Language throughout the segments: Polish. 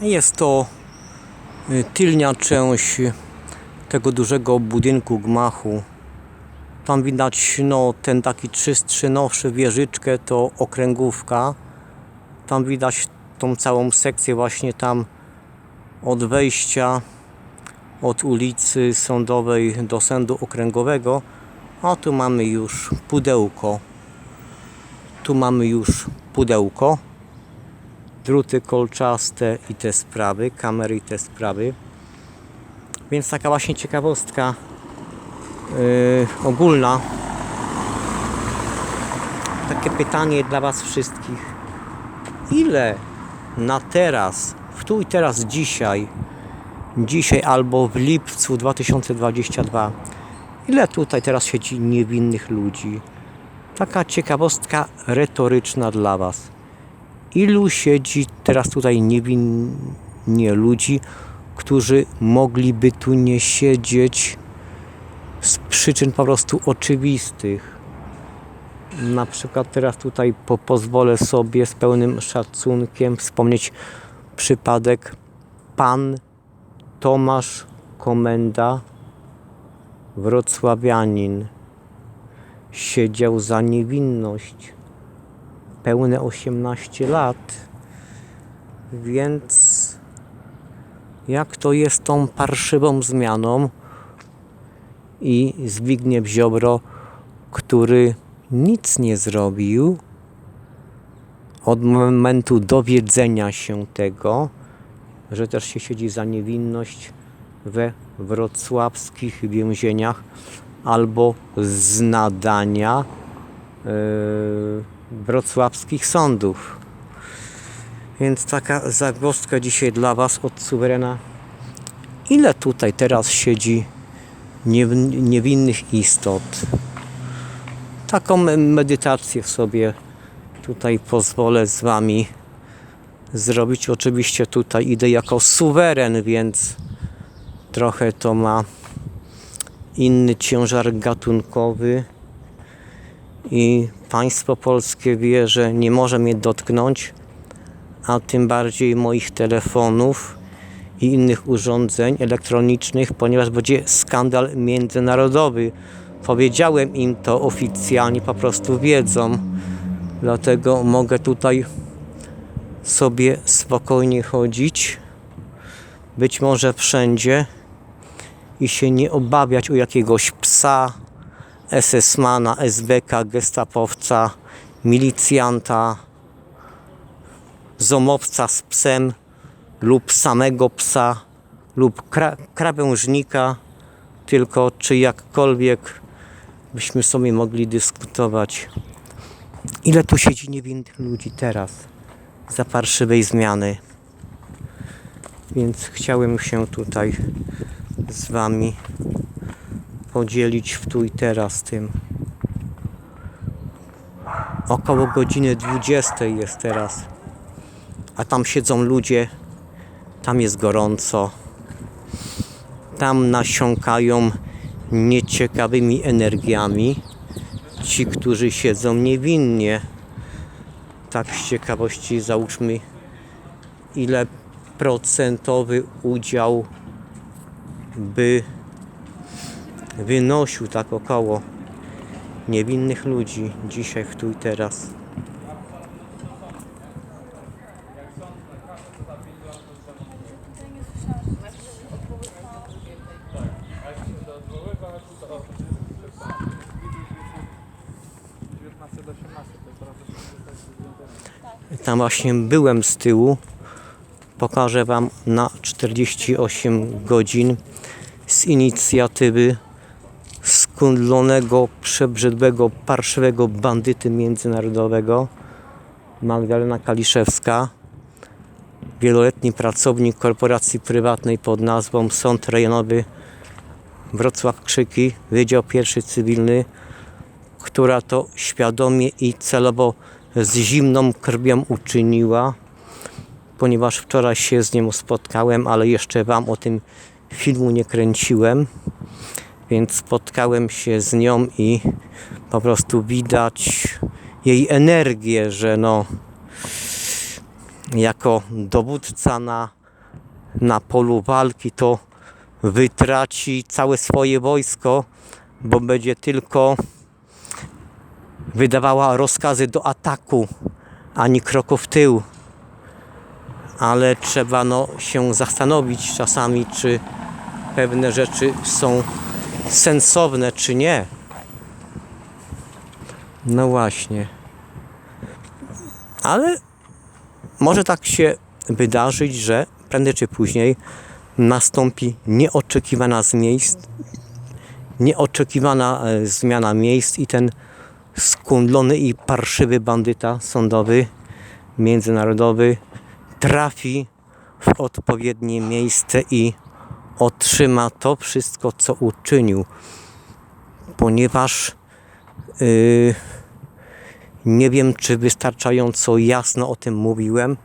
Jest to y, tylnia część tego dużego budynku gmachu. Tam widać no, ten taki czystszy, nowszy wieżyczkę to okręgówka. Tam widać tą całą sekcję właśnie tam od wejścia od ulicy Sądowej do Sądu Okręgowego. A tu mamy już pudełko. Tu mamy już pudełko. Druty kolczaste i te sprawy, kamery i te sprawy. Więc taka właśnie ciekawostka yy, ogólna. Takie pytanie dla Was wszystkich. Ile na teraz, w tu i teraz dzisiaj, dzisiaj albo w lipcu 2022, ile tutaj teraz siedzi niewinnych ludzi? Taka ciekawostka retoryczna dla Was. Ilu siedzi teraz tutaj niewinnie ludzi, którzy mogliby tu nie siedzieć z przyczyn po prostu oczywistych. Na przykład teraz tutaj po, pozwolę sobie z pełnym szacunkiem wspomnieć przypadek pan Tomasz Komenda, wrocławianin, siedział za niewinność pełne 18 lat, więc jak to jest tą parszywą zmianą i Zbigniew Ziobro, który nic nie zrobił od momentu dowiedzenia się tego, że też się siedzi za niewinność we wrocławskich więzieniach albo z nadania yy, wrocławskich sądów. Więc taka zagwozdka dzisiaj dla Was od suwerena. Ile tutaj teraz siedzi niew- niewinnych istot? Taką medytację sobie tutaj pozwolę z Wami zrobić. Oczywiście tutaj idę jako suweren, więc trochę to ma inny ciężar gatunkowy i państwo polskie wie, że nie może mnie dotknąć, a tym bardziej moich telefonów i innych urządzeń elektronicznych, ponieważ będzie skandal międzynarodowy. Powiedziałem im to oficjalnie, po prostu wiedzą. Dlatego mogę tutaj sobie spokojnie chodzić, być może wszędzie i się nie obawiać o jakiegoś psa, SS-mana, SBK, gestapowca, milicjanta, zomowca z psem lub samego psa lub kra krawężnika, tylko czy jakkolwiek byśmy sobie mogli dyskutować. Ile tu siedzi niewinnych ludzi teraz za parszywej zmiany? Więc chciałem się tutaj z Wami podzielić w tu i teraz tym. Około godziny 20 jest teraz, a tam siedzą ludzie, tam jest gorąco, tam nasiąkają nieciekawymi energiami ci, którzy siedzą niewinnie. Tak z ciekawości załóżmy, ile procentowy udział by wynosił tak około niewinnych ludzi dzisiaj, w tu i teraz. Tam właśnie byłem z tyłu. Pokażę Wam na 48 godzin z inicjatywy skundlonego, przebrzydłego, parszywego bandyty międzynarodowego Magdalena Kaliszewska, wieloletni pracownik korporacji prywatnej pod nazwą Sąd Rejonowy Wrocław Krzyki, Wydział Pierwszy Cywilny, która to świadomie i celowo z zimną krwią uczyniła, ponieważ wczoraj się z nią spotkałem, ale jeszcze Wam o tym filmu nie kręciłem, więc spotkałem się z nią i po prostu widać jej energię, że no jako dowódca na, na polu walki, to wytraci całe swoje wojsko, bo będzie tylko wydawała rozkazy do ataku, ani kroku w tył. Ale trzeba no, się zastanowić czasami, czy pewne rzeczy są sensowne, czy nie. No właśnie. Ale może tak się wydarzyć, że prędzej czy później nastąpi nieoczekiwana z miejsc, nieoczekiwana e, zmiana miejsc i ten skundlony i parszywy bandyta sądowy, międzynarodowy trafi w odpowiednie miejsce i otrzyma to wszystko, co uczynił, ponieważ yy, nie wiem, czy wystarczająco jasno o tym mówiłem,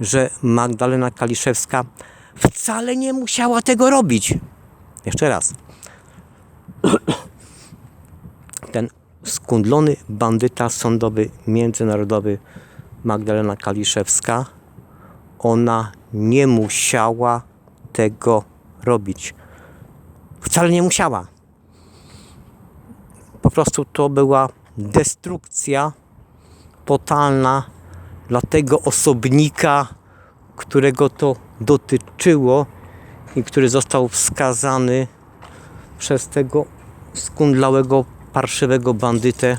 że Magdalena Kaliszewska wcale nie musiała tego robić. Jeszcze raz. Ten skundlony bandyta sądowy międzynarodowy Magdalena Kaliszewska, ona nie musiała tego robić. Wcale nie musiała. Po prostu to była destrukcja totalna dla tego osobnika, którego to dotyczyło i który został wskazany przez tego skundlałego, parszywego bandytę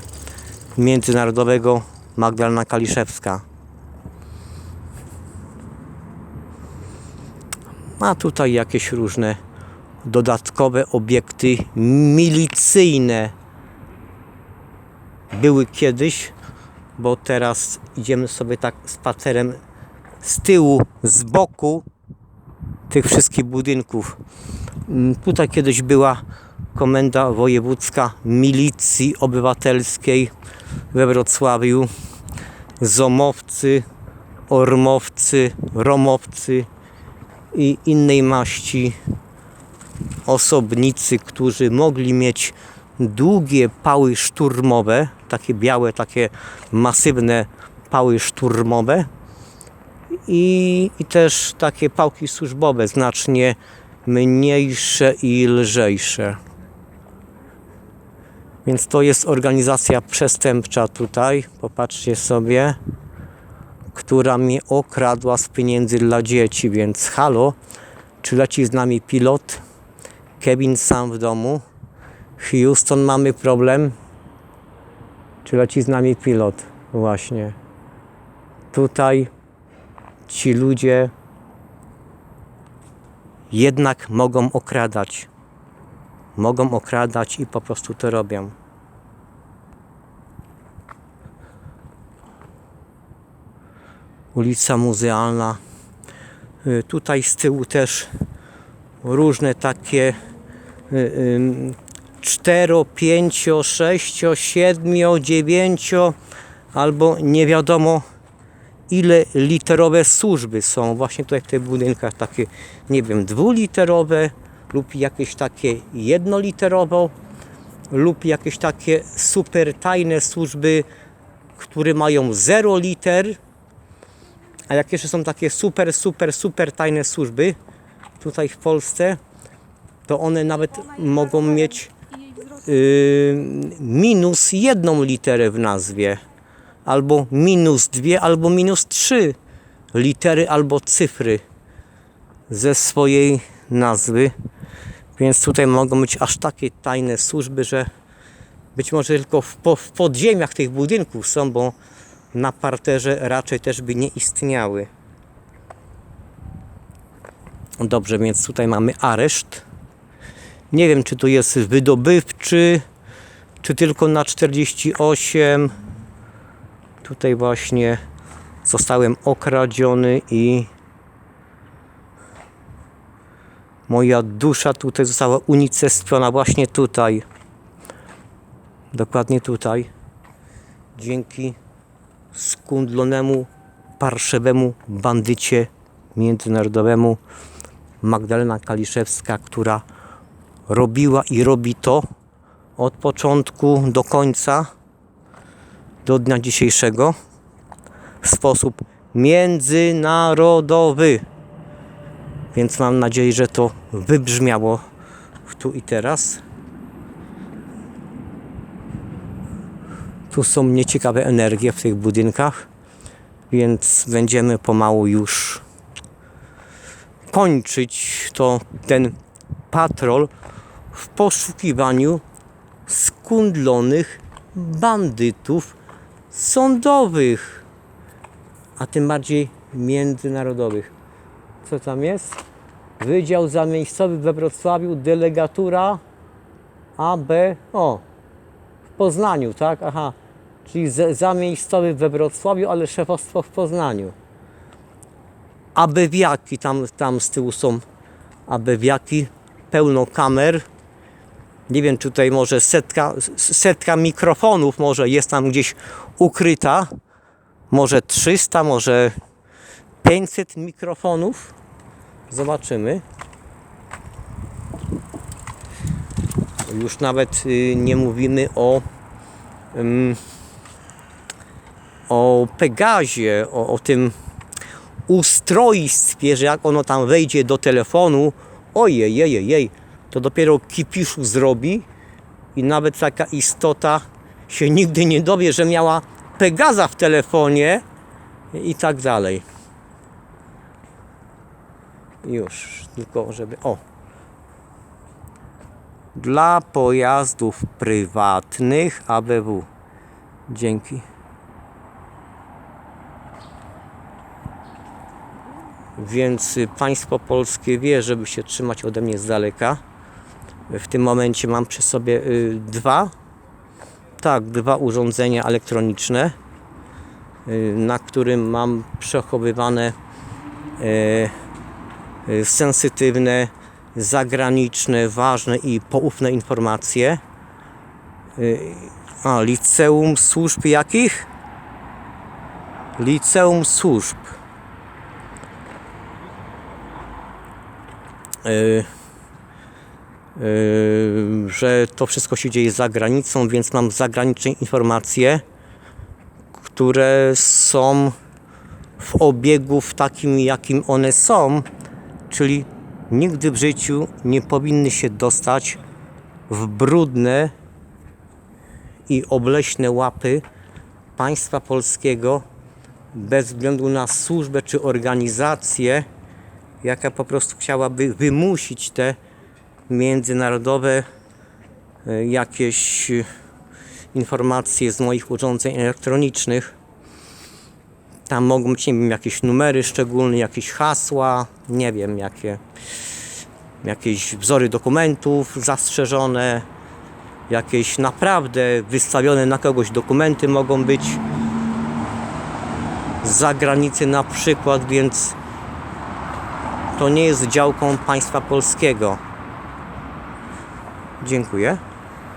międzynarodowego Magdalena Kaliszewska. Ma tutaj jakieś różne dodatkowe obiekty milicyjne. Były kiedyś, bo teraz idziemy sobie tak spacerem z tyłu, z boku tych wszystkich budynków. Mm, Tutaj kiedyś była komenda wojewódzka milicji obywatelskiej we Wrocławiu. Zomowcy, ormowcy, romowcy i innej maści osobnicy, którzy mogli mieć długie pały szturmowe, takie białe, takie masywne pały szturmowe i, i też takie pałki służbowe, znacznie mniejsze i lżejsze. Więc to jest organizacja przestępcza tutaj, popatrzcie sobie, która mnie okradła z pieniędzy dla dzieci, więc halo, czy leci z nami pilot? Kevin sam w domu. Houston mamy problem. Czy leci z nami pilot? Właśnie. Tutaj ci ludzie jednak mogą okradać. Mogą okradać i po prostu to robią. Ulica Muzealna. Y, Tutaj z tyłu też różne takie y, ym, cztero, pięcio, sześcio, siedmio, dziewięcio albo nie wiadomo ile literowe służby są właśnie tutaj w tych budynkach takie nie wiem dwuliterowe lub jakieś takie jednoliterowe lub jakieś takie super tajne służby które mają 0 liter a jak jeszcze są takie super, super, super tajne służby tutaj w Polsce, to one nawet mogą mieć yy, minus jedną literę w nazwie, albo minus dwie, albo minus trzy litery albo cyfry ze swojej nazwy. Więc tutaj mogą być aż takie tajne służby, że być może tylko w, po, w podziemiach tych budynków są, bo na parterze raczej też by nie istniały. Dobrze, więc tutaj mamy areszt. Nie wiem, czy to jest wydobywczy, czy tylko na 48. Tutaj właśnie zostałem okradziony i moja dusza tutaj została unicestwiona właśnie tutaj. Dokładnie tutaj. Dzięki skundlonemu, parszewemu bandycie międzynarodowemu Magdalena Kaliszewska, która robiła i robi to od początku do końca, do dnia dzisiejszego. w sposób międzynarodowy. Więc mam nadzieję, że to wybrzmiało tu i teraz. Tu są nieciekawe energie w tych budynkach, więc będziemy pomału już kończyć to ten patrol w poszukiwaniu skundlonych bandytów sądowych, a tym bardziej międzynarodowych. Co tam jest? Wydział Zamiejscowy we Wrocławiu, delegatura AB, o, w Poznaniu, tak? Aha, czyli Zamiejscowy we Wrocławiu, ale szefostwo w Poznaniu. Abewiaki, tam, tam z tyłu są abewiaki, pełno kamer. Nie wiem, czy tutaj może setka, setka mikrofonów może jest tam gdzieś ukryta. Może 300, może 500 mikrofonów. Zobaczymy. Już nawet y, nie mówimy o ym, o Pegazie, o, o tym ustrojstwie, że jak ono tam wejdzie do telefonu, ojej, jej, jej, to dopiero kipiszu zrobi i nawet taka istota się nigdy nie dowie, że miała Pegaza w telefonie i tak dalej. Już, tylko żeby. O! Dla pojazdów prywatnych ABW. Dzięki. Więc y, państwo polskie wie, żeby się trzymać ode mnie z daleka. W tym momencie mam przy sobie y, dwa, tak, dwa urządzenia elektroniczne, y, na którym mam przechowywane sensytywne, zagraniczne, ważne i poufne informacje. A, Liceum Służb jakich? Liceum Służb. Że to wszystko się dzieje za granicą, więc mam zagraniczne informacje, które są w obiegu w takim, jakim one są, czyli nigdy w życiu nie powinny się dostać w brudne i obleśne łapy państwa polskiego bez względu na służbę czy organizację, jaka po prostu chciałaby wymusić te międzynarodowe e, jakieś e, informacje z moich urządzeń elektronicznych. Tam mogą być, nie wiem, jakieś numery szczególne, jakieś hasła, nie wiem, jakie, jakieś wzory dokumentów zastrzeżone, jakieś naprawdę wystawione na kogoś dokumenty mogą być z zagranicy na przykład, więc to nie jest działką państwa polskiego. Dziękuję.